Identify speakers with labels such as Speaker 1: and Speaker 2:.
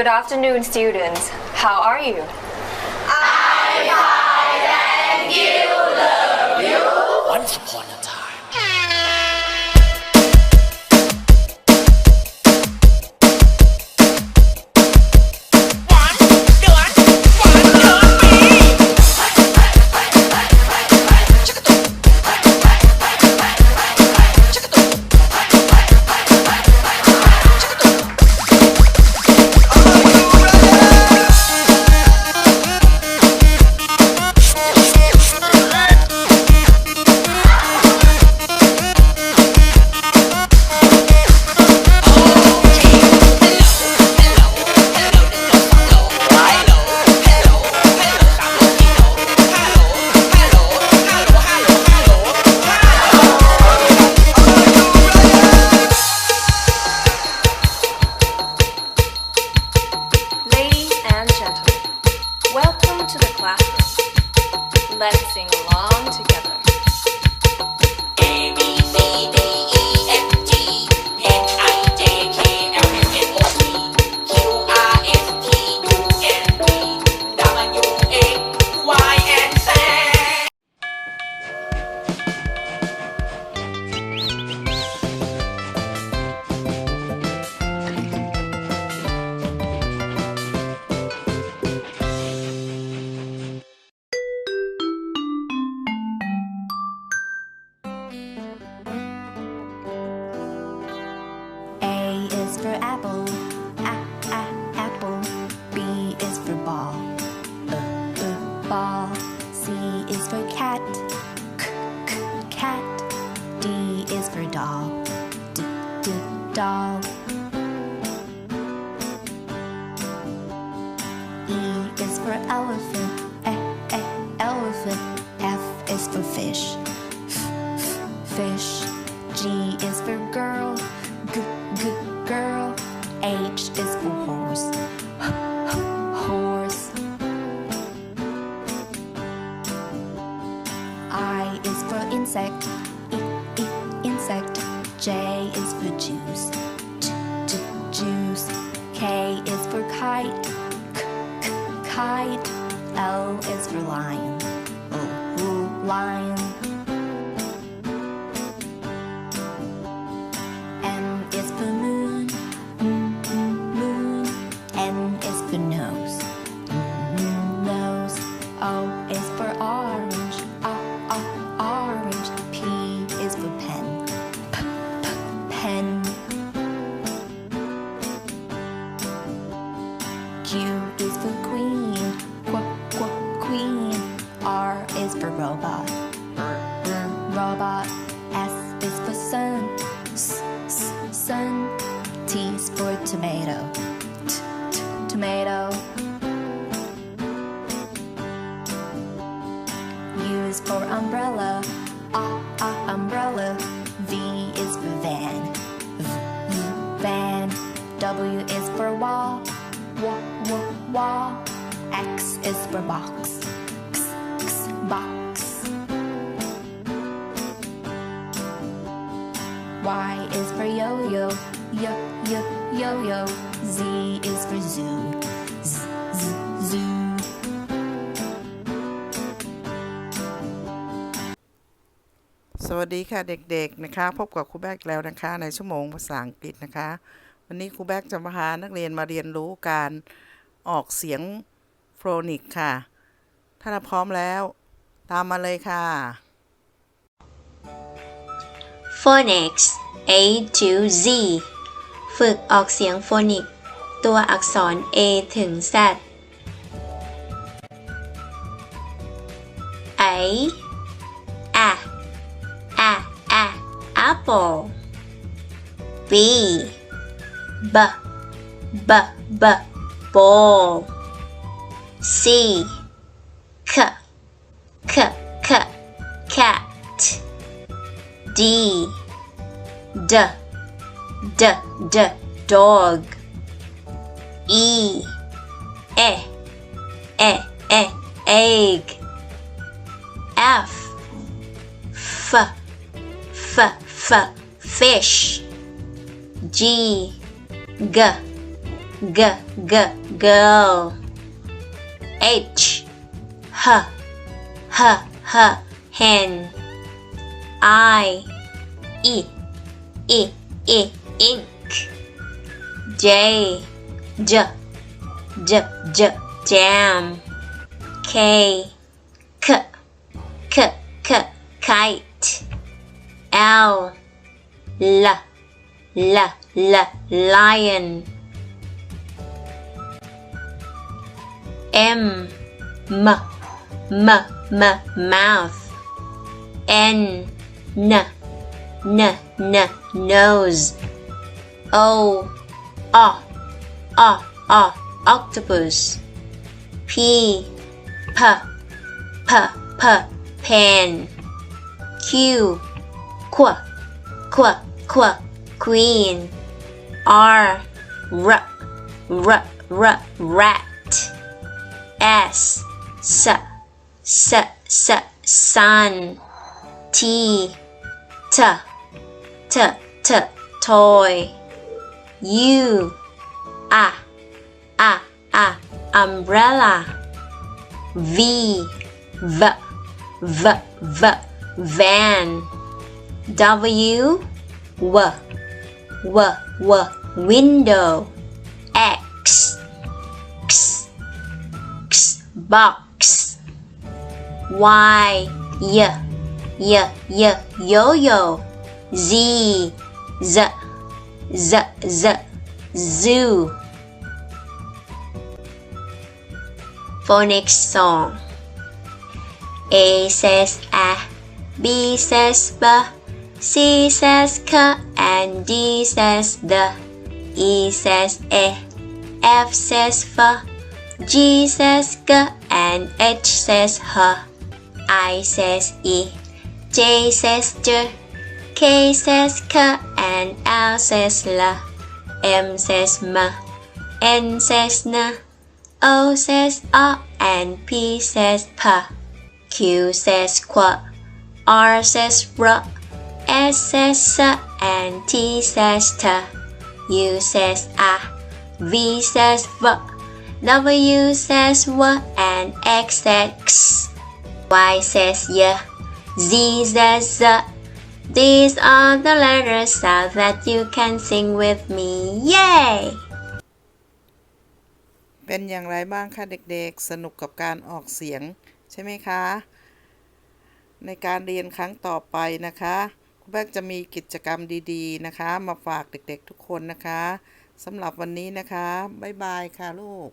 Speaker 1: Good afternoon, students. How are you?
Speaker 2: Once upon a
Speaker 1: Let's sing along together.
Speaker 2: A B C D
Speaker 3: cat, k, k, cat. D is for doll, d, d, doll. Insect, I, I, insect. J is for juice, j, j, juice. K is for kite, k, k, kite. L is for lion, L, L, lion. Robot. S is for sun, s, s, sun. T is for tomato, t, t, tomato. U is for umbrella, ah, ah, umbrella. V is for van, v, v, van. W is for wall, w, w, wall. X is for box, Y is for yo-yo, yo, yo, yo-yo. Z is for zoo, z, z, zoo.
Speaker 4: สวัสดีค่ะเด็กๆนะคะ พบกับครูแบกอีกแล้วนะคะ ในชั่วโมงภาษาอังกฤษนะคะ วันนี้ครูแบกจะมาพานักเรียนมาเรียนรู้การออกเสียงโฟนิกค่ะ ถ้าเราพร้อมแล้วตามมาเลยค่ะ
Speaker 5: Phonics A to Z ฝึกออกเสียงโฟนิก ตัวอักษร A ถึง Z A A A A apple B B B B ball C K K K cat D D. D. D. Dog. E. E. E. E. Egg. F. F. F. F. Fish. G. G. G. G. Girl. H. H. H. H. Hen. I. E E E ink. J J J J jam. K K K K kite. L L L L lion. M M M M mouth. N N N N nose. O O O O octopus. P P P P pen. Q Qu Qu Qu queen. R R R R rat. S S S S sun. T T T T toy. U A A A umbrella. V V V V van. W W W W window. X X X box. Y Y Y yo yo Z Z Z Z zoo. Phonics song. A says A B says B C says K and D says D. E says E F says F G says G and H says H. I says E J says J K says K and L says L M says M N says N O says O and P says P. Q says Qu R says R S says S and T says T. U says A V says V W says W and X says X. Y says Y Z says Z These are the letters so that you can sing with me. Yay!
Speaker 4: เป็นอย่างไรบ้างคะเด็กๆ สนุกกับการออกเสียง ใช่ไหมคะ ในการเรียนครั้งต่อไปนะคะคุณแม่จะมีกิจกรรมดีๆนะคะ มาฝากเด็กๆทุกคนนะคะสำหรับวันนี้นะคะ บ๊ายบายค่ะลูก